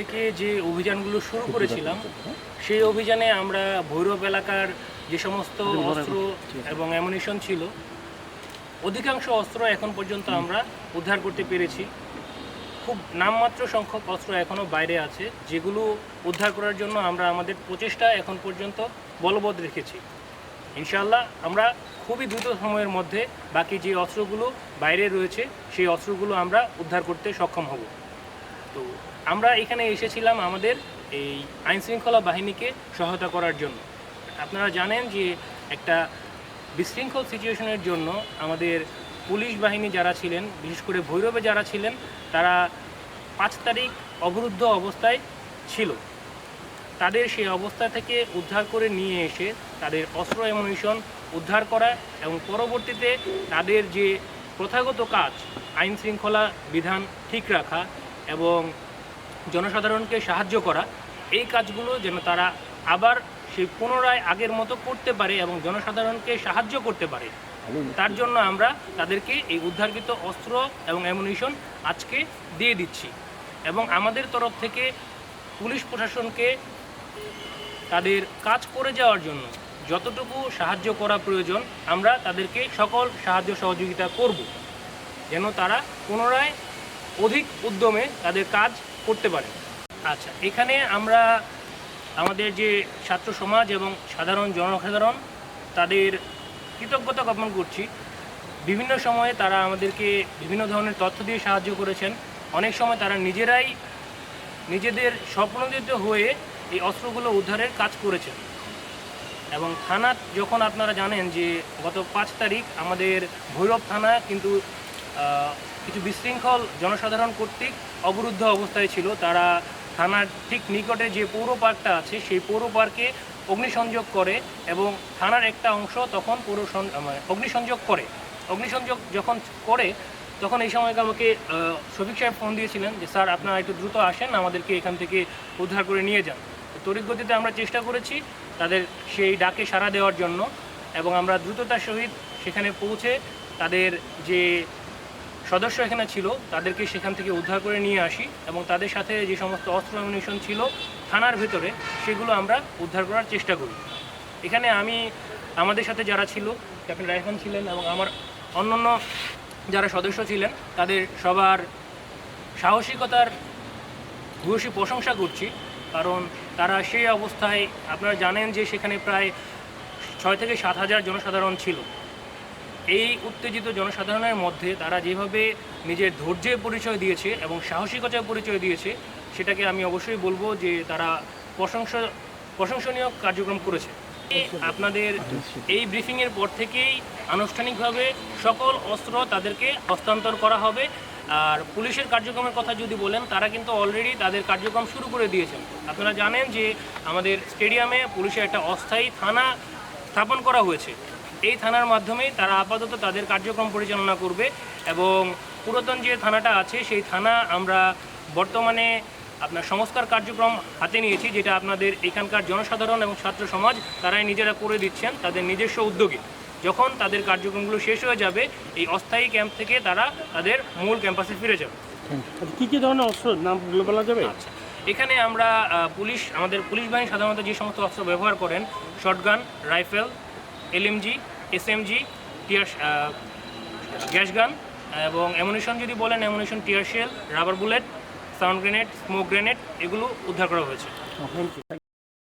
থেকে যে অভিযানগুলো শুরু করেছিলাম সেই অভিযানে আমরা ভৈরব এলাকার যে সমস্ত অস্ত্র এবং অ্যামুনিশন ছিল অধিকাংশ অস্ত্র এখন পর্যন্ত আমরা উদ্ধার করতে পেরেছি। খুব নামমাত্র সংখ্যক অস্ত্র এখনও বাইরে আছে যেগুলো উদ্ধার করার জন্য আমরা আমাদের প্রচেষ্টা এখন পর্যন্ত বলবৎ রেখেছি। ইনশাআল্লাহ আমরা খুবই দ্রুত সময়ের মধ্যে বাকি যে অস্ত্রগুলো বাইরে রয়েছে সেই অস্ত্রগুলো আমরা উদ্ধার করতে সক্ষম হব। তো আমরা এখানে এসেছিলাম আমাদের এই আইন শৃঙ্খলা বাহিনীকে সহায়তা করার জন্য। আপনারা জানেন যে একটা বিশৃঙ্খল সিচুয়েশনের জন্য আমাদের পুলিশ বাহিনী যারা ছিলেন, বিশেষ করে ভৈরবে যারা ছিলেন, তারা পাঁচ তারিখ অবরুদ্ধ অবস্থায় ছিল। তাদের সেই অবস্থা থেকে উদ্ধার করে নিয়ে এসে তাদের অস্ত্র অ্যামুনিশন উদ্ধার করা এবং পরবর্তীতে তাদের যে প্রথাগত কাজ আইন শৃঙ্খলা বিধান ঠিক রাখা এবং জনসাধারণকে সাহায্য করা, এই কাজগুলো যেন তারা আবার সেই পুনরায় আগের মতো করতে পারে এবং জনসাধারণকে সাহায্য করতে পারে। তার জন্য আমরা তাদেরকে এই উদ্ধারকৃত অস্ত্র এবং অ্যামুনিশন আজকে দিয়ে দিচ্ছি এবং আমাদের তরফ থেকে পুলিশ প্রশাসনকে তাদের কাজ করে যাওয়ার জন্য যতটুকু সাহায্য করা প্রয়োজন, আমরা তাদেরকে সকল সাহায্য সহযোগিতা করব। যেন তারা পুনরায় অধিক উদ্যমে তাদের কাজ করতে পারে। আচ্ছা এখানে আমরা আমাদের যে ছাত্র সমাজ এবং সাধারণ জনসাধারণ, তাদের কৃতজ্ঞতা জ্ঞাপন করছি। বিভিন্ন সময়ে তারা আমাদেরকে বিভিন্ন ধরনের তথ্য দিয়ে সাহায্য করেছেন। অনেক সময় তারা নিজেরাই নিজেদের স্বপ্নদিত হয়ে এই অস্ত্রগুলো উদ্ধারের কাজ করেছেন। এবং থানা, যখন আপনারা জানেন যে গত পাঁচ তারিখ আমাদের ভৈরব থানা কিন্তু কিছু বিশৃঙ্খল জনসাধারণ কর্তৃক অবরুদ্ধ অবস্থায় ছিল। তারা থানার ঠিক নিকটে যে পৌর পার্কটা আছে, সেই পৌর পার্কে অগ্নিসংযোগ করে এবং থানার একটা অংশ তখন পৌর মানে অগ্নিসংযোগ করে। অগ্নিসংযোগ যখন করে, তখন এই সময় আমাকে শফিক সাহেব ফোন দিয়েছিলেন যে, স্যার, আপনারা একটু দ্রুত আসেন, আমাদেরকে এখান থেকে উদ্ধার করে নিয়ে যান। গতিতে আমরা চেষ্টা করেছি তাদের সেই ডাকে সাড়া দেওয়ার জন্য এবং আমরা দ্রুততার সহিত সেখানে পৌঁছে তাদের যে সদস্য এখানে ছিল, তাদেরকে সেখান থেকে উদ্ধার করে নিয়ে আসি এবং তাদের সাথে যে সমস্ত অস্ত্র অ্যামুনিশন ছিল থানার ভেতরে, সেগুলো আমরা উদ্ধার করার চেষ্টা করি। এখানে আমি, আমাদের সাথে যারা ছিল, ক্যাপ্টেন রাইফান ছিলেন এবং আমার অন্যান্য যারা সদস্য ছিলেন, তাদের সবার সাহসিকতার ভূয়সী প্রশংসা করছি, কারণ তারা সেই অবস্থায়, আপনারা জানেন যে সেখানে প্রায় ছয় থেকে সাত হাজার জনসাধারণ ছিল। এই উত্তেজিত জনসাধারণের মধ্যে তারা যেভাবে নিজের ধৈর্যের পরিচয় দিয়েছে এবং সাহসিকতার পরিচয় দিয়েছে, সেটাকে আমি অবশ্যই বলব যে তারা প্রশংসা, প্রশংসনীয় কার্যক্রম করেছে। আপনাদের এই ব্রিফিংয়ের পর থেকেই আনুষ্ঠানিকভাবে সকল অস্ত্র তাদেরকে হস্তান্তর করা হবে। আর পুলিশের কার্যক্রমের কথা যদি বলেন, তারা কিন্তু অলরেডি তাদের কার্যক্রম শুরু করে দিয়েছেন। আপনারা জানেন যে আমাদের স্টেডিয়ামে পুলিশের একটা অস্থায়ী থানা স্থাপন করা হয়েছে। এই থানার মাধ্যমেই তারা আপাতত তাদের কার্যক্রম পরিচালনা করবে এবং পুরাতন যে থানাটা আছে সেই থানা আমরা বর্তমানে আপনার সংস্কার কার্যক্রম হাতে নিয়েছি যেটা আপনাদের এখানকার জনসাধারণ এবং ছাত্র সমাজ তারাই নিজেরা করে দিচ্ছেন তাদের নিজস্ব উদ্যোগে। যখন তাদের কার্যক্রমগুলো শেষ হয়ে যাবে এই অস্থায়ী ক্যাম্প থেকে তারা তাদের মূল ক্যাম্পাসে ফিরে যাবে। কী কি কি ধরনের অস্ত্র? নামগুলো বলা যাবে? আচ্ছা এখানে আমরা পুলিশ আমাদের পুলিশ বাহিনী সাধারণত যে সমস্ত অস্ত্র ব্যবহার করেন shotgun rifle LMG SMG tear gas gun, এবং অ্যামুনিশন যদি বলেন, ammunition, tear shell, rubber bullet, sound grenade, smoke grenade, এগুলো উদ্ধার করা হয়েছে। ইউ